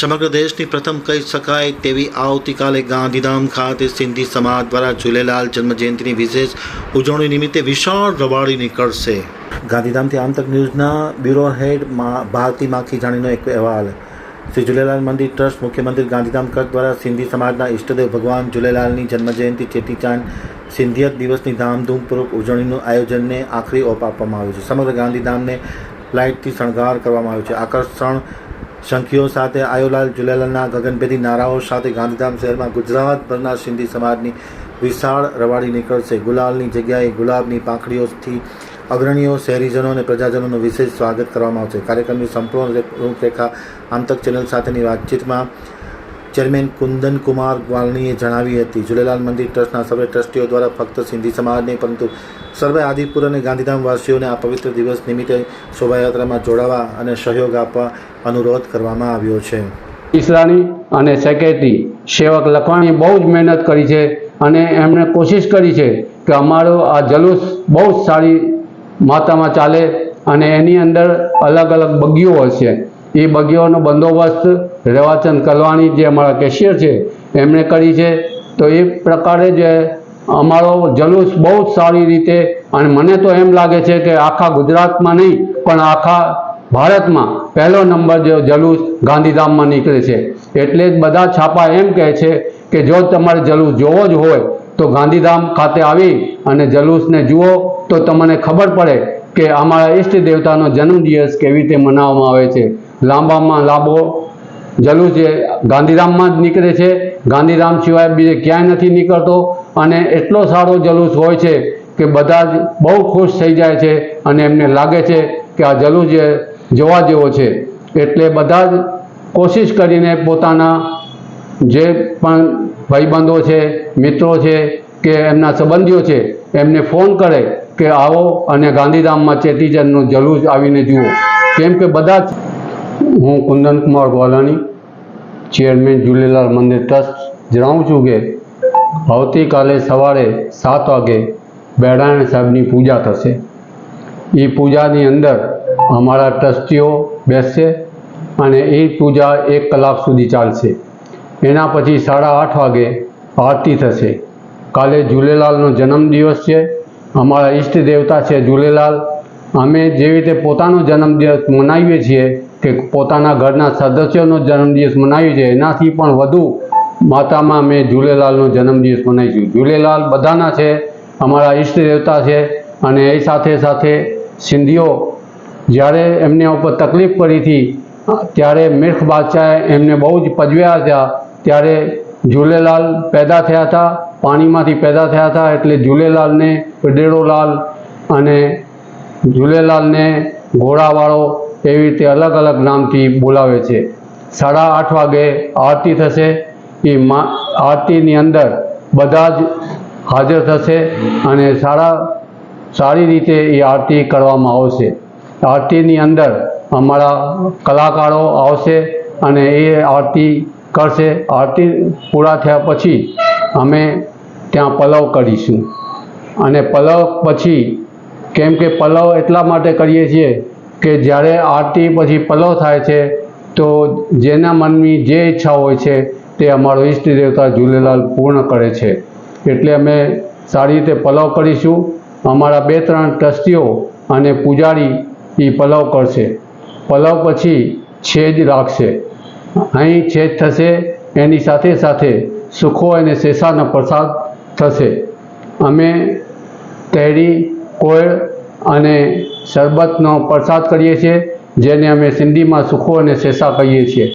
સમગ્ર દેશની પ્રથમ કહી શકાય તેવી આવતીકાલે ગાંધીધામ ખાતે સિંધી સમાજ દ્વારા ઝૂલેલાલ જન્મજયંતિની વિશેષ ઉજવણી નિમિત્તે વિશાળ રવાડી નીકળશે. ગાંધીધામથી આમતક ન્યૂઝના બ્યુરો હેડ ભારતી માખી જાણીનો એક અહેવાલ. શ્રી ઝૂલેલાલ મંદિર ટ્રસ્ટ મુખ્ય મંદિર ગાંધીધામ કચ્છ દ્વારા સિંધી સમાજના ઇષ્ટદેવ ભગવાન ઝૂલેલાલની જન્મજયંતિ ચેટીચાંદ સિંધિયત દિવસની ધામધૂમપૂર્વક ઉજવણીનું આયોજનને આખરી ઓપ આપવામાં આવ્યું છે. સમગ્ર ગાંધીધામને લાઇટથી શણગાર કરવામાં આવ્યો છે. આકર્ષણ શંખીઓ સાથે આયોલાલ, જુલેલાલના ગગનભેદી નારાઓ સાથે ગાંધીધામ શહેરમાં ગુજરાતભરના સિંધી સમાજની વિશાળ રવાડી નીકળશે. ગુલાલની જગ્યાએ ગુલાબની પાંખડીઓથી અગ્રણીઓ, શહેરીજનો અને પ્રજાજનોનું વિશેષ સ્વાગત કરવામાં આવશે. કાર્યક્રમની સંપૂર્ણ રૂપરેખા આમતક ચેનલ સાથેની વાતચીતમાં ચેરમેન કુંદન કુમાર ગ્વાલનીએ જણાવી હતી. ઝૂલેલાલ મંદિર ટ્રસ્ટના સર્વે ટ્રસ્ટીઓ દ્વારા ફક્ત સિંધી સમાજ નહીં, પરંતુ સર્વે આદિપુર અને ગાંધીધામ વાસીઓને આ પવિત્ર દિવસ નિમિત્તે શોભાયાત્રામાં જોડાવા અને સહયોગ આપવા અનુરોધ કરવામાં આવ્યો છે. ઈસરાણી અને સેક્રેટરી સેવક લખવાણી બહુ જ મહેનત કરી છે અને એમણે કોશિશ કરી છે કે અમારો આ જલુસ બહુ જ સારી માતામાં ચાલે અને એની અંદર અલગ અલગ બગીઓ હશે. એ બગીઓનો બંદોબસ્ત રેવાચંદ કલવાણી જે અમારા કેશિયર છે, એમણે કરી છે. તો એ પ્રકારે જ અમારો જલુસ બહુ જ સારી રીતે અને મને તો એમ લાગે છે કે આખા ગુજરાતમાં નહીં, પણ આખા ભારતમાં પહેલો નંબર જે જલુસ ગાંધીધામમાં નીકળે છે. એટલે જ બધા છાપા એમ કહે છે કે જો તમારે જલુસ જોવો જ હોય, તો ગાંધીધામ ખાતે આવી અને જલુસને જુઓ, તો તમને ખબર પડે કે અમારા ઈષ્ટ દેવતાનો જન્મદિવસ કેવી રીતે મનાવવામાં આવે છે. લાંબામાં લાંબો જલુસ છે ગાંધીધામમાં જ નીકળે છે. ગાંધીધામ સિવાય બીજે ક્યાંય નથી નીકળતો અને એટલો સારો જલુસ હોય છે કે બધા જ બહુ ખુશ થઈ જાય છે અને એમને લાગે છે કે આ જલુસ જોવા જેવો છે. એટલે બધા જ કોશિશ કરીને પોતાના જે પણ ભાઈબંધો છે, મિત્રો છે કે એમના સંબંધીઓ છે એમને ફોન કરે કે આવો અને ગાંધીધામમાં ચેટીચંદનું જલુસ આવીને જુઓ. કેમ કે બધા જ હું કુંદન કુમાર ગોલાણી ચેરમેન ઝૂલેલાલ મંદિર ટ્રસ્ટ, જણાવું છું કે આવતીકાલે સવારે સાત વાગે બેડાણ સાહેબની પૂજા થશે. એ પૂજાની અંદર અમારા ટ્રસ્ટીઓ બેસશે અને એ પૂજા એક કલાક સુધી ચાલશે. એના પછી સાડા આઠ વાગે આરતી થશે. કાલે ઝૂલેલાલનો જન્મદિવસ છે. અમારા ઈષ્ટ દેવતા છે ઝૂલેલાલ અમે જેવી રીતે પોતાનો જન્મદિવસ મનાવીએ છીએ કે પોતાના ઘરના સદસ્યોનો જન્મદિવસ મનાવ્યો છે. એનાથી પણ વધુ માતામાં મેં ઝૂલેલાલનો જન્મદિવસ મનાવીશું ઝૂલેલાલ બધાના છે, અમારા ઈષ્ટ દેવતા છે અને એ સાથે સાથે સિંધીઓ, જ્યારે એમને ઉપર તકલીફ પડી હતી, ત્યારે મિર્ખ બાદશાહે એમને બહુ જ પજવ્યા હતા. ત્યારે ઝૂલેલાલ પેદા થયા હતા, પાણીમાંથી પેદા થયા હતા, એટલે ઝૂલેલાલને પીડેડોલાલ અને ઝૂલેલાલને ઘોડાવાળો એવી રીતે અલગ અલગ નામથી બોલાવે છે. સાડા આઠ વાગે આરતી થશે. એ મા, આરતીની અંદર બધા જ હાજર થશે અને સારા, સારી રીતે એ આરતી કરવામાં આવશે. આરતીની અંદર અમારા કલાકારો આવશે અને એ આરતી કરશે. આરતી પૂરા થયા પછી અમે ત્યાં પલવ કરીશું. અને પલવ પછી, કેમ કે પલવ એટલા માટે કરીએ છીએ કે જ્યારે આરતી પછી પલવ થાય છે, તો જેના મનની જે ઈચ્છા હોય છે, તે અમારો ઈષ્ટ દેવતા ઝૂલેલાલ પૂર્ણ કરે છે. એટલે અમે સારી રીતે પલવ કરીશું. અમારા બે ત્રણ ટ્રસ્ટીઓ અને પૂજારી એ પલવ કરશે. પલવ પછી છેજ રાખશે. અહીં છેજ થશે, એની સાથે સાથે સુખો અને શેષાનો પ્રસાદ થશે. અમે તૈરી, કોળ અને શરબતનો પ્રસાદ કરીએ છીએ જેને અમે સિંધીમાં સુખો અને શેષા કહીએ છીએ.